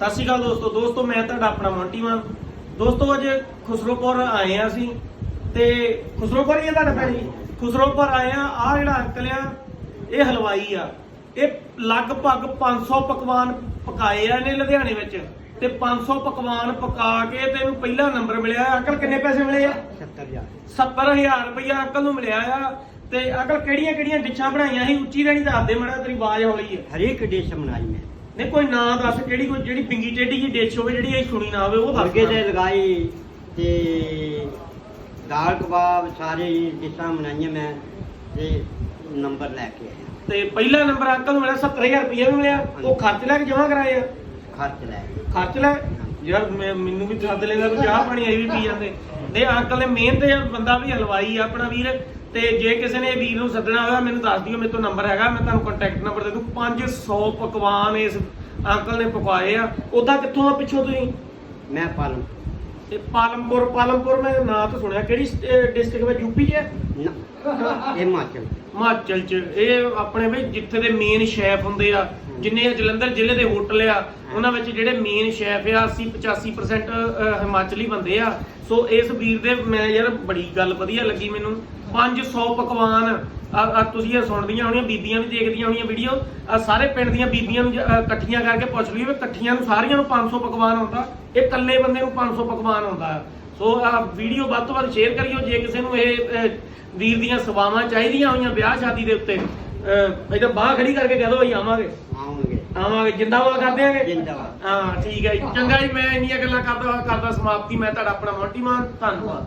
ਸਤਿ ਸ਼੍ਰੀ ਅਕਾਲ ਦੋਸਤੋ। ਦੋਸਤੋ ਮੈਂ ਤੁਹਾਡਾ ਆਪਣਾ ਮੌਂਟੀ ਮਾਨ ਦੋਸਤੋ ਅੱਜ ਖੁਸਰੋਪੁਰ ਆਏ ਆ ਅਸੀਂ। ਤੇ ਖੁਸਰੋਪੁਰ ਹੀ ਆ ਤੁਹਾਡਾ ਜੀ? ਖੁਸਰੋਪੁਰ ਆਏ ਆ। ਆ ਜਿਹੜਾ ਅੰਕਲ ਆ ਇਹ ਹਲਵਾਈ ਆ। ਇਹ ਲਗਭਗ 500 ਪਕਵਾਨ ਪਕਾਏ ਆ ਇਹਨੇ ਲੁਧਿਆਣੇ ਵਿੱਚ। ਤੇ 500 ਪਕਵਾਨ ਪਕਾ ਕੇ ਤੇ ਇਹਨੂੰ ਪਹਿਲਾ ਨੰਬਰ ਮਿਲਿਆ। ਅੰਕਲ ਕਿੰਨੇ ਪੈਸੇ ਮਿਲੇ ਆ? 70000 70000 ਰੁਪਇਆ ਅੰਕਲ ਨੂੰ ਮਿਲਿਆ ਆ। ਤੇ ਅੰਕਲ ਕਿਹੜੀਆਂ ਕਿਹੜੀਆਂ ਡਿਸ਼ਾਂ ਬਣਾਈਆਂ ਸੀ? ਉੱਚੀ ਰਹਿਣੀ ਦੱਸ ਦੇ ਮੜਾ ਤੇਰੀ ਆਵਾਜ਼ ਹੌਲੀ ਹੈ ਹਰੇਕ ਡਿਸ਼ ਬਣਾਈ ਮੈਂ। ਨਹੀਂ ਕੋਈ ਨਾਂ ਦੱਸ ਕਿਹੜੀ ਕੋਈ ਜਿਹੜੀ ਪਿੰਗੀ ਟੇਢੀ ਜੀ ਡਿਸ਼ ਹੋਵੇ ਜਿਹੜੀ ਇਹ ਸੁਣੀ ਨਾ ਹੋਵੇ ਉਹ ਦੱਸ ਮੁਰਗੇ ਦੇ ਲਗਾਈ ਤੇ ਦਾਲ ਕਬਾਬ ਸਾਰੇ ਹੀ ਡਿਸ਼ਾਂ ਬਣਾਈਆਂ ਮੈਂ ਤੇ ਨੰਬਰ ਲੈ ਕੇ ਆਇਆ। ਤੇ ਪਹਿਲਾ ਨੰਬਰ ਅੰਕਲ ਨੂੰ ਮਿਲਿਆ 70000 ਰੁਪਇਆ ਵੀ ਮਿਲਿਆ ਉਹ ਖਰਚ ਲੈ ਕੇ ਜਮਾ ਕਰਾਏ ਆ ਖਰਚ ਲੈ ਕੇ। ਖਰਚ ਲੈ? ਯਾਰ ਮੈਂ- ਮੈਨੂੰ ਵੀ ਸੱਦ ਲੈਂਦਾ ਵੀ ਚਾਹ ਪਾਣੀ ਆਈ ਵੀ ਪੀ ਜਾਂਦੇ। ਤੇ ਅੰਕਲ ਨੇ ਮਿਹਨਤ ਬੰਦਾ ਵੀ ਹਲਵਾਈ ਆ ਆਪਣਾ ਵੀਰ। ਤੇ ਜੇ ਕਿਸੇ ਨੇ ਵੀਰ ਨੂੰ ਸੱਦਣਾ ਹੋਇਆ, ਮੈਨੂੰ ਦੱਸ ਦਿਓ, ਮੇਰੇ ਤੋਂ ਨੰਬਰ ਹੈਗਾ, ਮੈਂ ਤੁਹਾਨੂੰ ਕੰਟੈਕਟ ਨੰਬਰ ਦੇ ਦੂੰ। 500 ਪਕਵਾਨ ਇਸ ਅੰਕਲ ਨੇ ਪਕਾਏ ਆ। ਉਹਦਾ ਕਿੱਥੋਂ ਆ, ਪਿੱਛੋਂ ਤੁਸੀਂ? ਮੈਂ ਪਾਲਮ ਤੇ ਪਾਲਮਪੁਰ ਪਾਲਮਪੁਰ ਮੈਂ ਨਾਂ ਤਾਂ ਸੁਣਿਆ। ਕਿਹੜੀ ਡਿਸਟ੍ਰਿਕਟ ਵਿੱਚ ਯੂਪੀ 'ਚ ਹੈ? ਨਾ, ਇਹ ਹਿਮਾਚਲ। ਹਿਮਾਚਲ 'ਚ। ਇਹ ਆਪਣੇ ਬਈ ਜਿੱਥੇ ਦੇ ਮੇਨ ਸ਼ੈਫ ਹੁੰਦੇ ਆ ਜਿੰਨੇ ਜਲੰਧਰ ਜ਼ਿਲ੍ਹੇ ਦੇ ਹੋਟਲ ਆ ਉਹਨਾਂ ਵਿੱਚ ਜਿਹੜੇ ਮੇਨ ਸ਼ੈਫ ਆ 80 85% ਅਹ, ਹਿਮਾਚਲੀ ਬੰਦੇ ਆ। ਸੋ ਇਸ ਵੀਰ ਦੇ ਮੈਂ ਯਾਰ ਬੜੀ ਗੱਲ ਵਧੀਆ ਲੱਗੀ ਮੈਨੂੰ। 500 ਪਕਵਾਨ ਆ ਆ ਤੁਸੀਂ ਇਹ ਸੁਣਦੀਆਂ ਹੋਣੀਆਂ ਬੀਬੀਆਂ ਵੀ ਦੇਖਦੀਆਂ ਹੋਣੀਆਂ ਵੀਡੀਓ ਆ ਸਾਰੇ ਪਿੰਡ ਦੀਆਂ ਬੀਬੀਆਂ ਨੂੰ ਇਕੱਠੀਆਂ ਕਰਕੇ ਪੁੱਛ ਲਈਏ ਵੀ ਇਕੱਠੀਆਂ ਨੂੰ ਸਾਰੀਆਂ ਨੂੰ 500 ਪਕਵਾਨ ਆਉਂਦਾ ਇਹ ਇਕੱਲੇ ਬੰਦੇ ਨੂੰ 500 ਪਕਵਾਨ ਆਉਂਦਾ। ਸੋ ਆ ਵੀਡੀਓ ਵੱਧ ਤੋਂ ਵੱਧ ਸ਼ੇਅਰ ਕਰਿਓ ਜੇ ਕਿਸੇ ਨੂੰ ਇਹ ਵੀਰ ਦੀਆਂ ਸੇਵਾਵਾਂ ਚਾਹੀਦੀਆਂ ਹੋਈਆਂ ਵਿਆਹ ਸ਼ਾਦੀ ਦੇ ਉੱਤੇ ਇੱਧਰ ਬਾਹ ਖੜੀ ਕਰਕੇ ਕਹਿ ਦੋ ਅਸੀਂ ਆਵਾਂਗੇ। ਆਉਂਗੇ ਆਵਾਂਗੇ ਜਿੰਦਾਬਾਦ ਕਰ ਦਿਆਂਗੇ। ਜਿੰਦਾਬਾਦ। ਹਾਂ ਠੀਕ ਹੈ। ਚੰਗਾ ਜੀ ਮੈਂ ਇੰਨੀਆਂ ਗੱਲਾਂ ਕਰਦਾ ਕਰਦਾ ਸਮਾਪਤੀ ਮੈਂ ਤੁਹਾਡਾ ਆਪਣਾ ਮੋਂਟੀ ਮਾਨ ਧੰਨਵਾਦ।